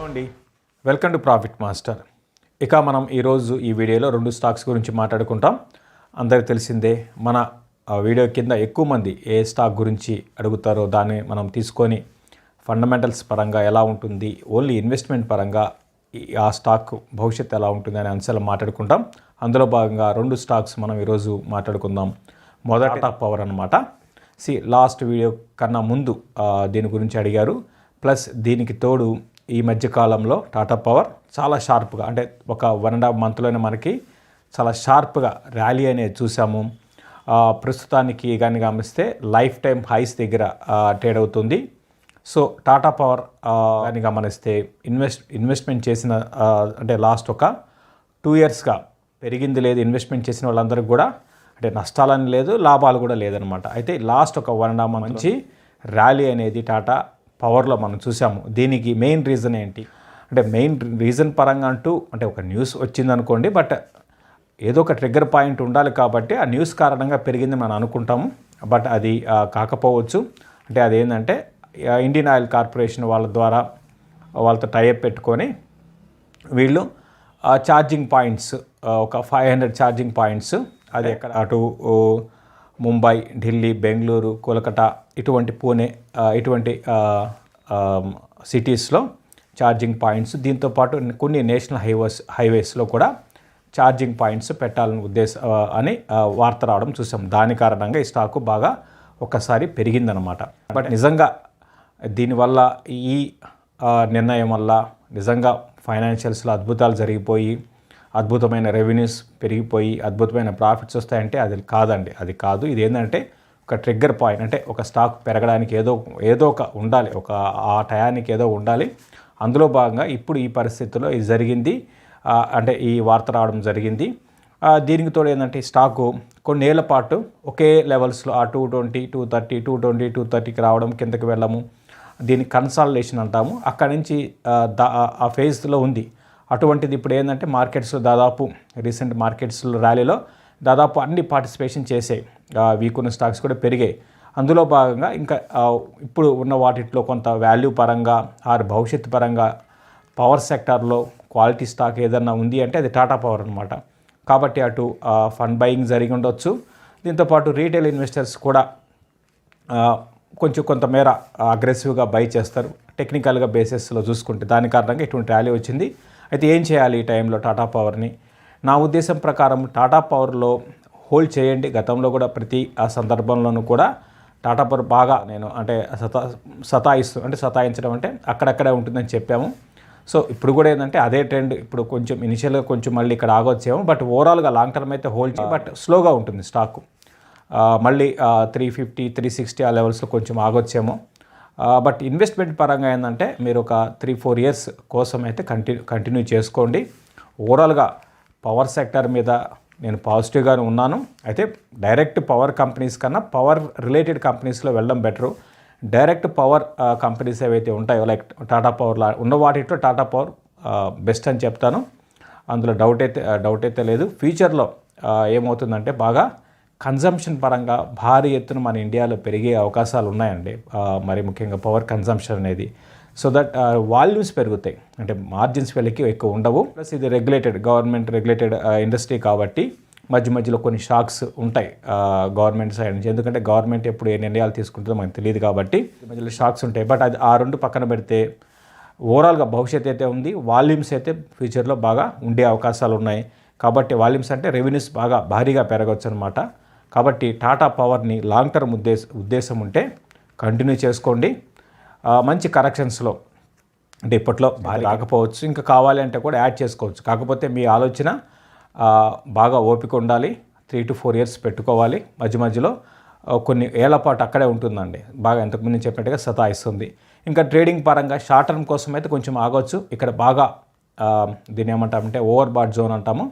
అండి welcome to profit master ఇక మనం ఈరోజు ఈ వీడియోలో రెండు స్టాక్స్ గురించి మాట్లాడుకుంటాం. అందరికి తెలిసిందే మన వీడియో కింద ఎక్కువ మంది ఏ స్టాక్ గురించి అడుగుతారో దాన్ని మనం తీసుకొని ఫండమెంటల్స్ పరంగా ఎలా ఉంటుంది ఓన్లీ ఇన్వెస్ట్మెంట్ పరంగా ఈ- ఆ స్టాక్ భవిష్యత్తు ఎలా ఉంటుంది అనే అంశాలు మాట్లాడుకుంటాం. అందులో భాగంగా రెండు స్టాక్స్ మనం ఈరోజు మాట్లాడుకుందాం. మొదట పవర్ అనమాట సి లాస్ట్ వీడియో కన్నా ముందు దీని గురించి అడిగారు. ప్లస్ దీనికి తోడు ఈ మధ్య కాలంలో టాటా పవర్ చాలా షార్ప్గా అంటే ఒక వన్ అండ్ హాఫ్ మంత్లోనే మనకి చాలా షార్ప్గా ర్యాలీ అనేది చూసాము. ప్రస్తుతానికి కానీ గమనిస్తే లైఫ్ టైం హైస్ దగ్గర ట్రేడ్ అవుతుంది. సో టాటా పవర్ అని గమనిస్తే ఇన్వెస్ట్ ఇన్వెస్ట్మెంట్ చేసిన అంటే లాస్ట్ ఒక టూ ఇయర్స్గా పెరిగింది లేదు ఇన్వెస్ట్మెంట్ చేసిన వాళ్ళందరికీ కూడా అంటే నష్టాలని లేదు లాభాలు కూడా లేదనమాట అయితే లాస్ట్ ఒక వన్ అండ్ హాఫ్ మంత్ నుంచి ర్యాలీ అనేది టాటా పవర్లో మనం చూసాము. దీనికి మెయిన్ రీజన్ ఏంటి? అంటే మెయిన్ రీజన్ పరంగా అంటూ అంటే ఒక న్యూస్ వచ్చిందనుకోండి బట్ ఏదో ఒక ట్రిగ్గర్ పాయింట్ ఉండాలి కాబట్టి ఆ న్యూస్ కారణంగా పెరిగింది మనం అనుకుంటాము. బట్ అది కాకపోవచ్చు. అంటే అదేంటంటే ఇండియన్ ఆయిల్ కార్పొరేషన్ వాళ్ళ ద్వారా వాళ్ళతో టైఅప్ పెట్టుకొని వీళ్ళు ఛార్జింగ్ పాయింట్స్ ఒక ఫైవ్ హండ్రెడ్ ఛార్జింగ్ పాయింట్స్ అది ఎక్కడ? అటు ముంబై ఢిల్లీ బెంగళూరు కోలకటా ఇటువంటి పూణే ఇటువంటి సిటీస్లో ఛార్జింగ్ పాయింట్స్ దీంతో పాటు కొన్ని నేషనల్ హైవేస్ హైవేస్లో కూడా ఛార్జింగ్ పాయింట్స్ పెట్టాలని ఉద్దేశం అని వార్త రావడం చూసాం. దాని కారణంగా ఈ స్టాకు బాగా ఒక్కసారి పెరిగిందనమాట బట్ నిజంగా దీనివల్ల ఈ నిర్ణయం వల్ల నిజంగా ఫైనాన్షియల్స్లో అద్భుతాలు జరిగిపోయి అద్భుతమైన రెవెన్యూస్ పెరిగిపోయి అద్భుతమైన ప్రాఫిట్స్ వస్తాయంటే అది కాదండి. అది కాదు. ఇది ఏంటంటే ఒక ట్రిగ్గర్ పాయింట్ అంటే ఒక స్టాక్ పెరగడానికి ఏదో ఏదో ఒక ఉండాలి. ఒక ఆ టయానికి ఏదో ఉండాలి. అందులో భాగంగా ఇప్పుడు ఈ పరిస్థితుల్లో ఇది జరిగింది. అంటే ఈ వార్త రావడం జరిగింది. దీనికి తోడు ఏంటంటే ఈ స్టాకు కొన్నేళ్ళ పాటు ఒకే లెవెల్స్లో ఆ two twenty two thirty two twenty two థర్టీకి రావడం కిందకి వెళ్ళము దీన్ని కన్సాలిడేషన్ అంటాము. అక్కడి నుంచి దా ఆ ఫేజ్లో ఉంది. అటువంటిది ఇప్పుడు ఏంటంటే మార్కెట్స్లో దాదాపు రీసెంట్ మార్కెట్స్లో ర్యాలీలో దాదాపు అన్ని పార్టిసిపేషన్ చేసాయి వీక్ ఉన్న స్టాక్స్ కూడా పెరిగాయి. అందులో భాగంగా ఇంకా ఇప్పుడు ఉన్న వాటిలో కొంత వాల్యూ పరంగా ఆరు భవిష్యత్తు పరంగా పవర్ సెక్టార్లో క్వాలిటీ స్టాక్ ఏదన్నా ఉంది అంటే అది టాటా పవర్ అనమాట కాబట్టి అటు ఫండ్ బయింగ్ జరిగి ఉండొచ్చు. దీంతోపాటు రీటైల్ ఇన్వెస్టర్స్ కూడా కొంచెం కొంతమేర అగ్రెసివ్గా బై చేస్తారు. టెక్నికల్గా బేసిస్లో చూసుకుంటే దాని కారణంగా ఇటువంటి ర్యాలీ వచ్చింది. అయితే ఏం చేయాలి ఈ టైంలో టాటా పవర్ని? నా ఉద్దేశం ప్రకారం టాటా పవర్లో హోల్డ్ చేయండి. గతంలో కూడా ప్రతి ఆ సందర్భంలోనూ కూడా టాటా పవర్ బాగా నేను అంటే సతా సతాయిస్తూ అంటే సతాయించడం అంటే అక్కడక్కడే ఉంటుందని చెప్పాము. సో ఇప్పుడు కూడా ఏంటంటే అదే ట్రెండ్ ఇప్పుడు కొంచెం ఇనిషియల్గా కొంచెం మళ్ళీ ఇక్కడ ఆగొచ్చాము. బట్ ఓవరాల్గా లాంగ్ టర్మ్ అయితే హోల్డ్ బట్ స్లోగా ఉంటుంది స్టాక్. మళ్ళీ త్రీ ఫిఫ్టీ త్రీ సిక్స్టీ ఆ లెవెల్స్లో కొంచెం ఆగొచ్చేమో. బట్ ఇన్వెస్ట్మెంట్ పరంగా ఏంటంటే మీరు ఒక త్రీ ఫోర్ ఇయర్స్ కోసం అయితే కంటిన్యూ కంటిన్యూ చేసుకోండి. ఓవరాల్గా పవర్ సెక్టర్ మీద నేను పాజిటివ్గానే ఉన్నాను. అయితే డైరెక్ట్ పవర్ కంపెనీస్ కన్నా పవర్ రిలేటెడ్ కంపెనీస్లో వెళ్ళడం బెటరు డైరెక్ట్ పవర్ కంపెనీస్ ఏవైతే ఉంటాయో లైక్ టాటా పవర్ లా ఉన్న వాటిలో టాటా పవర్ బెస్ట్ అని చెప్తాను. అందులో డౌట్ అయితే డౌట్ అయితే లేదు. ఫ్యూచర్లో ఏమవుతుందంటే బాగా కన్జంప్షన్ పరంగా భారీ ఎత్తున మన ఇండియాలో పెరిగే అవకాశాలు ఉన్నాయండి. మరి ముఖ్యంగా పవర్ కన్జంప్షన్ అనేది. సో దట్ వాల్యూమ్స్ పెరుగుతాయి. అంటే మార్జిన్స్ వెళ్ళకి ఎక్కువ ఉండవు. ప్లస్ ఇది రెగ్యులేటెడ్ గవర్నమెంట్ రెగ్యులేటెడ్ ఇండస్ట్రీ కాబట్టి మధ్య మధ్యలో కొన్ని షాక్స్ ఉంటాయి గవర్నమెంట్ సైడ్ నుంచి. ఎందుకంటే గవర్నమెంట్ ఎప్పుడు ఏ నిర్ణయాలు తీసుకుంటుందో మనకు తెలియదు కాబట్టి మధ్యలో షాక్స్ ఉంటాయి. బట్ అది ఆ రెండు పక్కన పెడితే ఓవరాల్గా భవిష్యత్ అయితే ఉంది వాల్యూమ్స్ అయితే ఫ్యూచర్లో బాగా ఉండే అవకాశాలు ఉన్నాయి. కాబట్టి వాల్యూమ్స్ అంటే రెవెన్యూస్ బాగా భారీగా పెరగవచ్చు అనమాట కాబట్టి టాటా పవర్ని లాంగ్ టర్మ్ ఉద్దేశ ఉద్దేశం ఉంటే కంటిన్యూ చేసుకోండి. మంచి కరెక్షన్స్లో అంటే ఇప్పట్లో భారీ రాకపోవచ్చు. ఇంకా కావాలి అంటే కూడా యాడ్ చేసుకోవచ్చు. కాకపోతే మీ ఆలోచన బాగా ఓపిక ఉండాలి. త్రీ టు ఫోర్ ఇయర్స్ పెట్టుకోవాలి. మధ్య మధ్యలో కొన్ని ఏళ్ళ పాటు అక్కడే ఉంటుందండి. బాగా ఎంతకుముందు నేను చెప్పినట్టుగా సతాయిస్తుంది. ఇంకా ట్రేడింగ్ పరంగా షార్ట్ టర్మ్ కోసం అయితే కొంచెం ఆగొచ్చు. ఇక్కడ బాగా ఆ, దీన్ని ఏమంటామంటే ఓవర్ బాట్ జోన్ అంటాము.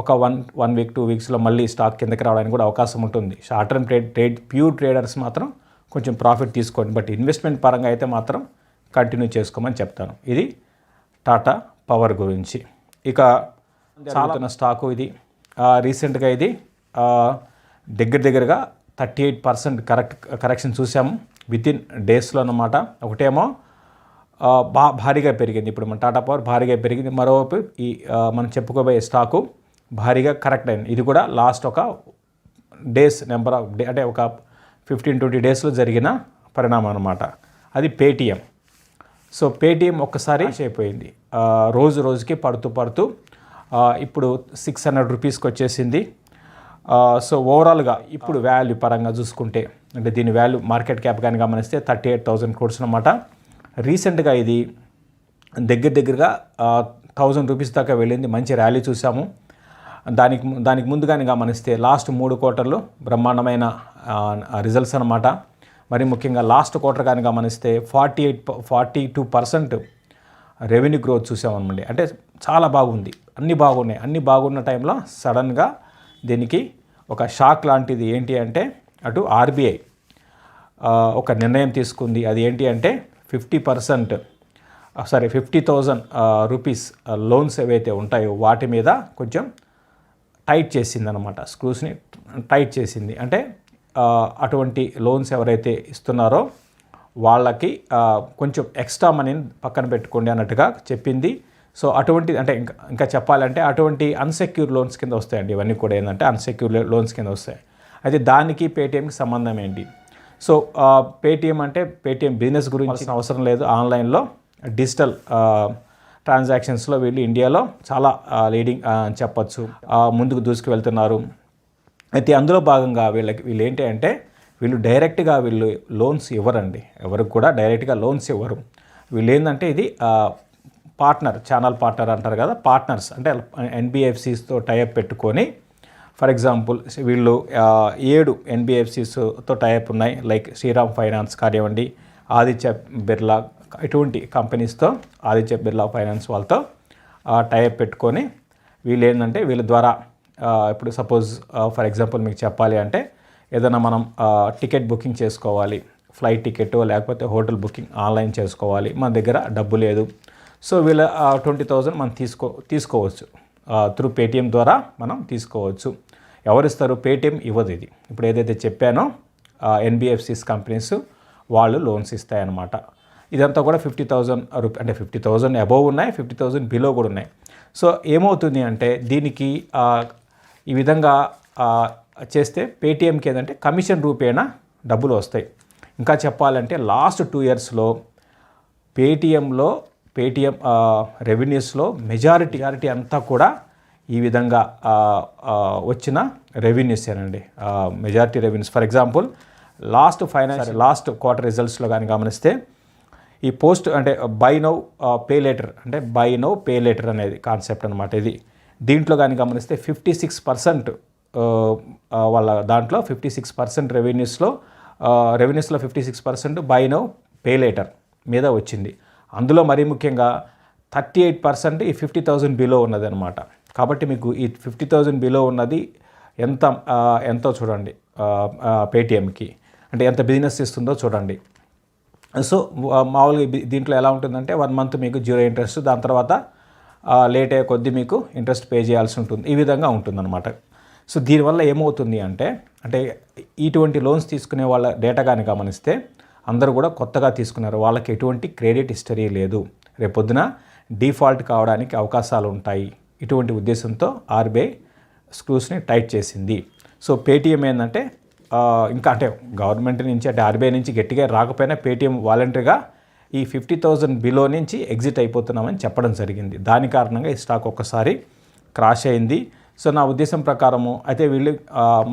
ఒక వన్ వన్ వీక్ టూ వీక్స్లో మళ్ళీ స్టాక్ కిందకి రావడానికి కూడా అవకాశం ఉంటుంది. Short term trade trade pure traders మాత్రం కొంచెం ప్రాఫిట్ తీసుకోండి. బట్ ఇన్వెస్ట్మెంట్ పరంగా అయితే మాత్రం కంటిన్యూ చేసుకోమని చెప్తాను. ఇది టాటా పవర్ గురించి. ఇక చాలా స్టాకు ఇది. రీసెంట్గా ఇది దగ్గర దగ్గరగా thirty eight percent correct correction చూసాము వితిన్ డేస్లో అన్నమాట. ఒకటేమో బా భారీగా పెరిగింది. ఇప్పుడు మన టాటా పవర్ భారీగా పెరిగింది. మరోవైపు ఈ మనం చెప్పుకోబోయే స్టాకు భారీగా కరెక్ట్ అయింది. ఇది కూడా లాస్ట్ ఒక డేస్ నెంబర్ ఆఫ్ డే అంటే ఒక ఫిఫ్టీన్ ట్వంటీ డేస్లో జరిగిన పరిణామం అనమాట అది పేటిఎం. సో పేటిఎం ఒక్కసారి అయిపోయింది. రోజు రోజుకి పడుతూ పడుతూ ఇప్పుడు సిక్స్ హండ్రెడ్ రూపీస్కి వచ్చేసింది. సో ఓవరాల్గా ఇప్పుడు వాల్యూ పరంగా చూసుకుంటే అంటే దీని వాల్యూ మార్కెట్ క్యాప్ కానీ గమనిస్తే థర్టీ ఎయిట్ థౌసండ్ కోర్స్ అనమాట రీసెంట్గా ఇది దగ్గర దగ్గరగా థౌజండ్ రూపీస్ దాకా వెళ్ళింది. మంచి ర్యాలీ చూసాము. దానికి దానికి ముందుగానే గమనిస్తే లాస్ట్ మూడు క్వార్టర్లు బ్రహ్మాండమైన రిజల్ట్స్ అనమాట మరి ముఖ్యంగా లాస్ట్ క్వార్టర్ కానీ గమనిస్తే forty eight forty two percent revenue growth చూసామన్నమాట అంటే చాలా బాగుంది. అన్నీ బాగున్నాయి. అన్నీ బాగున్న టైంలో సడన్గా దీనికి ఒక షాక్ లాంటిది ఏంటి అంటే అటు ఆర్బీఐ ఒక నిర్ణయం తీసుకుంది. అది ఏంటి అంటే fifty percent sorry fifty thousand rupees loans ఏవైతే ఉంటాయో వాటి మీద కొంచెం టైట్ చేసింది అనమాట స్క్రూస్ని టైట్ చేసింది. అంటే అటువంటి లోన్స్ ఎవరైతే ఇస్తున్నారో వాళ్ళకి కొంచెం ఎక్స్ట్రా మనీని పక్కన పెట్టుకోండి అన్నట్టుగా చెప్పింది. సో అటువంటి అంటే ఇంకా ఇంకా చెప్పాలంటే అటువంటి అన్సెక్యూర్ లోన్స్ కింద వస్తాయండి. ఇవన్నీ కూడా ఏంటంటే అన్సెక్యూర్ లోన్స్ కింద వస్తాయి. అయితే దానికి పేటిఎంకి సంబంధం ఏంటి? సో పేటిఎం అంటే పేటిఎం బిజినెస్ గురించి అవసరం లేదు. ఆన్లైన్లో డిజిటల్ ట్రాన్సాక్షన్స్లో వీళ్ళు ఇండియాలో చాలా లీడింగ్ చెప్పచ్చు. అని ముందుకు దూసుకు వెళ్తున్నారు అయితే అందులో భాగంగా వీళ్ళకి వీళ్ళు ఏంటి అంటే వీళ్ళు డైరెక్ట్గా వీళ్ళు లోన్స్ ఇవ్వరండి. ఎవరికి కూడా డైరెక్ట్గా లోన్స్ ఇవ్వరు. వీళ్ళు ఏంటంటే ఇది పార్ట్నర్ ఛానల్ పార్ట్నర్ అంటారు కదా పార్ట్నర్స్ అంటే ఎన్బిఎఫ్సిస్తో టైప్ పెట్టుకొని ఫర్ ఎగ్జాంపుల్ వీళ్ళు ఏడు ఎన్బిఎఫ్సిస్తో టైప్ ఉన్నాయి లైక్ శ్రీరామ్ ఫైనాన్స్ కానివ్వండి ఆదిత్య బిర్లా ఇటువంటి కంపెనీస్తో ఆదిత్య బిర్లా ఫైనాన్స్ వాళ్ళతో టైప్ పెట్టుకొని వీళ్ళు ఏంటంటే వీళ్ళ ద్వారా ఇప్పుడు సపోజ్ ఫర్ ఎగ్జాంపుల్ మీకు చెప్పాలి అంటే ఏదైనా మనం టికెట్ బుకింగ్ చేసుకోవాలి ఫ్లైట్ టికెట్ లేకపోతే హోటల్ బుకింగ్ ఆన్లైన్ చేసుకోవాలి మన దగ్గర డబ్బు లేదు. సో వీళ్ళ ట్వంటీ థౌజండ్ మనం తీసుకో తీసుకోవచ్చు. త్రూ పేటిఎం ద్వారా మనం తీసుకోవచ్చు. ఎవరిస్తారు? పేటిఎం ఇవ్వదు ఇది. ఇప్పుడు ఏదైతే చెప్పానో ఎన్బిఎఫ్సిస్ కంపెనీస్ వాళ్ళు లోన్స్ ఇస్తాయన్నమాట. ఇదంతా కూడా ఫిఫ్టీ థౌజండ్ రూపీ అంటే ఫిఫ్టీ థౌజండ్ అబోవ్ ఉన్నాయి ఫిఫ్టీ థౌజండ్ బిలో కూడా ఉన్నాయి. సో ఏమవుతుంది అంటే దీనికి ఈ విధంగా చేస్తే పేటీఎంకి ఏంటంటే కమిషన్ రూపేణా డబ్బులు వస్తాయి. ఇంకా చెప్పాలంటే లాస్ట్ టూ ఇయర్స్లో పేటీఎంలో పేటీఎం రెవెన్యూస్లో మెజారిటీ మెజారిటీ అంతా కూడా ఈ విధంగా వచ్చిన రెవెన్యూస్ ఏనండి majority revenues. For example last finance last quarter రిజల్ట్స్లో కానీ గమనిస్తే ఈ పోస్ట్ అంటే బై నౌ పే లేటర్ అంటే బై నౌ పే లేటర్ అనేది కాన్సెప్ట్ అనమాట ఇది. దీంట్లో కానీ గమనిస్తే ఫిఫ్టీ సిక్స్ పర్సెంట్ వాళ్ళ దాంట్లో ఫిఫ్టీ సిక్స్ పర్సెంట్ రెవెన్యూస్లో రెవెన్యూస్లో fifty six percent buy now pay later మీద వచ్చింది. అందులో మరీ ముఖ్యంగా థర్టీ ఎయిట్ పర్సెంట్ ఈ ఫిఫ్టీ థౌజండ్ బిలో ఉన్నది అనమాట కాబట్టి మీకు ఈ ఫిఫ్టీ థౌజండ్ బిలో ఉన్నది ఎంత ఆ, ఎంతో చూడండి పేటిఎంకి అంటే ఎంత బిజినెస్ ఇస్తుందో చూడండి. సో మామూలుగా దీంట్లో ఎలా ఉంటుందంటే వన్ మంత్ మీకు జీరో ఇంట్రెస్ట్ దాని తర్వాత లేట్ అయ్యే కొద్దీ మీకు ఇంట్రెస్ట్ పే చేయాల్సి ఉంటుంది. ఈ విధంగా ఉంటుందన్నమాట. సో దీనివల్ల ఏమవుతుంది అంటే అంటే ఇటువంటి లోన్స్ తీసుకునే వాళ్ళ డేటా కానీ గమనిస్తే అందరూ కూడా కొత్తగా తీసుకున్నారు. వాళ్ళకి ఎటువంటి క్రెడిట్ హిస్టరీ లేదు. రేపొద్దున డిఫాల్ట్ కావడానికి అవకాశాలు ఉంటాయి ఇటువంటి ఉద్దేశంతో ఆర్బీఐ స్క్రూస్ని టైట్ చేసింది. సో పేటీఎం ఏంటంటే ఇంకా అంటే గవర్నమెంట్ నుంచి అంటే ఆర్బీఐ నుంచి గట్టిగా రాకపోయినా పేటీఎం వాలంటరీగా ఈ ఫిఫ్టీ థౌజండ్ బిలో నుంచి ఎగ్జిట్ అయిపోతున్నామని చెప్పడం జరిగింది. దాని కారణంగా ఈ స్టాక్ ఒక్కసారి క్రాష్ అయింది. సో నా ఉద్దేశం ప్రకారము అయితే వీళ్ళు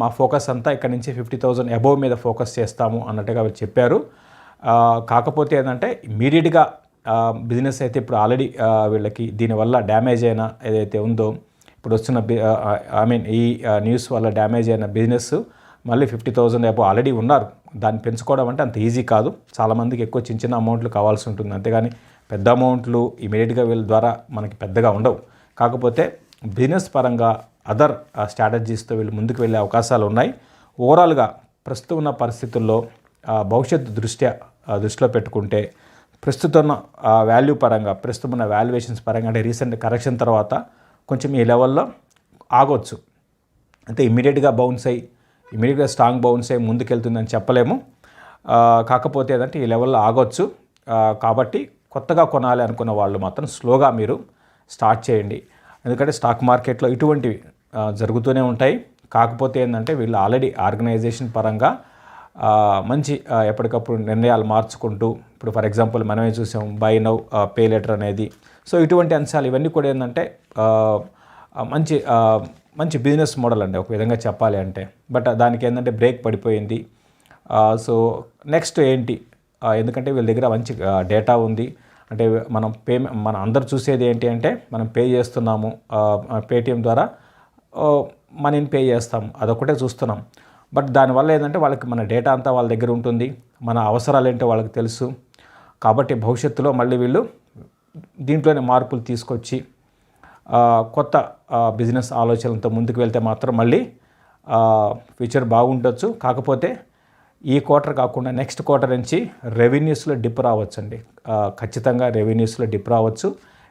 మా ఫోకస్ అంతా ఇక్కడ నుంచి ఫిఫ్టీ థౌజండ్ అబోవ్ మీద ఫోకస్ చేస్తాము అన్నట్టుగా వీళ్ళు చెప్పారు. కాకపోతే ఏంటంటే ఇమీడియట్గా బిజినెస్ అయితే ఇప్పుడు ఆల్రెడీ వీళ్ళకి దీనివల్ల డ్యామేజ్ అయిన ఏదైతే ఉందో ఇప్పుడు వచ్చిన ఐ మీన్ ఈ న్యూస్ వల్ల డ్యామేజ్ అయిన బిజినెస్ మళ్ళీ ఫిఫ్టీ థౌజండ్ అబో ఆల్రెడీ ఉన్నారు. దాన్ని పెంచుకోవడం అంటే అంత ఈజీ కాదు. చాలామందికి ఎక్కువ చిన్న చిన్న అమౌంట్లు కావాల్సి ఉంటుంది. అంతేగాని పెద్ద అమౌంట్లు ఇమీడియట్గా వీళ్ళ ద్వారా మనకి పెద్దగా ఉండవు. కాకపోతే బిజినెస్ పరంగా అదర్ స్ట్రాటజీస్తో వీళ్ళు ముందుకు వెళ్ళే అవకాశాలు ఉన్నాయి. ఓవరాల్గా ప్రస్తుతం ఉన్న పరిస్థితుల్లో భవిష్యత్తు దృష్ట్యా దృష్టిలో పెట్టుకుంటే ప్రస్తుతం ఉన్న వాల్యూ పరంగా ప్రస్తుతం ఉన్న వాల్యుయేషన్స్ పరంగా అంటే రీసెంట్ కరెక్షన్ తర్వాత కొంచెం ఈ లెవెల్లో ఆగొచ్చు. అంటే ఇమీడియట్గా బౌన్స్ అయ్యి ఇమీడియట్గా స్ట్రాంగ్ బౌన్స్ ముందుకెళ్తుందని చెప్పలేము. కాకపోతే ఏంటంటే ఈ లెవెల్లో ఆగొచ్చు. కాబట్టి కొత్తగా కొనాలి అనుకున్న వాళ్ళు మాత్రం స్లోగా మీరు స్టార్ట్ చేయండి. ఎందుకంటే స్టాక్ మార్కెట్లో ఇటువంటివి జరుగుతూనే ఉంటాయి. కాకపోతే ఏంటంటే వీళ్ళు ఆల్రెడీ ఆర్గనైజేషన్ పరంగా మంచి ఎప్పటికప్పుడు నిర్ణయాలు మార్చుకుంటూ ఇప్పుడు ఫర్ ఎగ్జాంపుల్ మనమే చూసాం బై నౌ పే లెటర్ అనేది. సో ఇటువంటి అంశాలు ఇవన్నీ కూడా ఏంటంటే మంచి మంచి బిజినెస్ మోడల్ అండి ఒక విధంగా చెప్పాలి అంటే. బట్ దానికి ఏంటంటే బ్రేక్ పడిపోయింది. సో నెక్స్ట్ ఏంటి? ఎందుకంటే వీళ్ళ దగ్గర మంచి డేటా ఉంది. అంటే మనం పేమెంట్ మనం అందరు చూసేది ఏంటి అంటే మనం పే చేస్తున్నాము. పేటిఎం ద్వారా మనీని పే చేస్తాం అదొకటే చూస్తున్నాం. బట్ దానివల్ల ఏంటంటే వాళ్ళకి మన డేటా అంతా వాళ్ళ దగ్గర ఉంటుంది. మన అవసరాలు ఏంటో వాళ్ళకి తెలుసు. కాబట్టి భవిష్యత్తులో మళ్ళీ వీళ్ళు దీంట్లోనే మార్పులు తీసుకొచ్చి కొత్త బిజినెస్ ఆలోచనలతో ముందుకు వెళ్తే మాత్రం మళ్ళీ ఫ్యూచర్ బాగుండొచ్చు. కాకపోతే ఈ క్వార్టర్ కాకుండా నెక్స్ట్ క్వార్టర్ నుంచి రెవెన్యూస్లో డిప్ రావచ్చండి. ఖచ్చితంగా రెవెన్యూస్లో డిప్ రావచ్చు.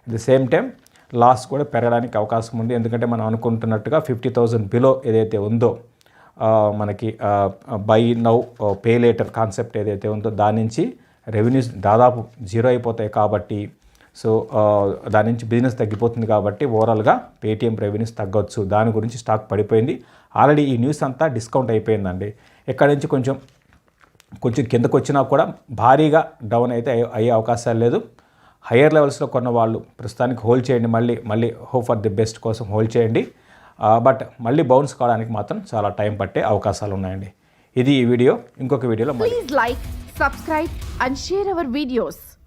At the same time loss కూడా పెరగడానికి అవకాశం ఉంది. ఎందుకంటే మనం అనుకుంటున్నట్టుగా ఫిఫ్టీ థౌజండ్ బిలో ఏదైతే ఉందో మనకి buy now pay later concept ఏదైతే ఉందో దాని నుంచి రెవెన్యూస్ దాదాపు జీరో అయిపోతాయి కాబట్టి సో దాని నుంచి బిజినెస్ తగ్గిపోతుంది కాబట్టి ఓవరాల్గా పేటీఎం రెవెన్యూస్ తగ్గొచ్చు. దాని గురించి స్టాక్ పడిపోయింది. ఆల్రెడీ ఈ న్యూస్ అంతా డిస్కౌంట్ అయిపోయిందండి. ఎక్కడి నుంచి కొంచెం కొంచెం కిందకు వచ్చినా కూడా భారీగా డౌన్ అయితే అయ్యే- అవకాశాలు లేదు. హయ్యర్ లెవెల్స్లో కొన్న వాళ్ళు ప్రస్తుతానికి హోల్డ్ చేయండి. మళ్ళీ మళ్ళీ హోప్ ఫర్ ది బెస్ట్ కోసం హోల్డ్ చేయండి. బట్ మళ్ళీ బౌన్స్ కావడానికి మాత్రం చాలా టైం పట్టే అవకాశాలు ఉన్నాయండి. ఇది ఈ వీడియో. ఇంకొక వీడియోలో like Please and share and videos.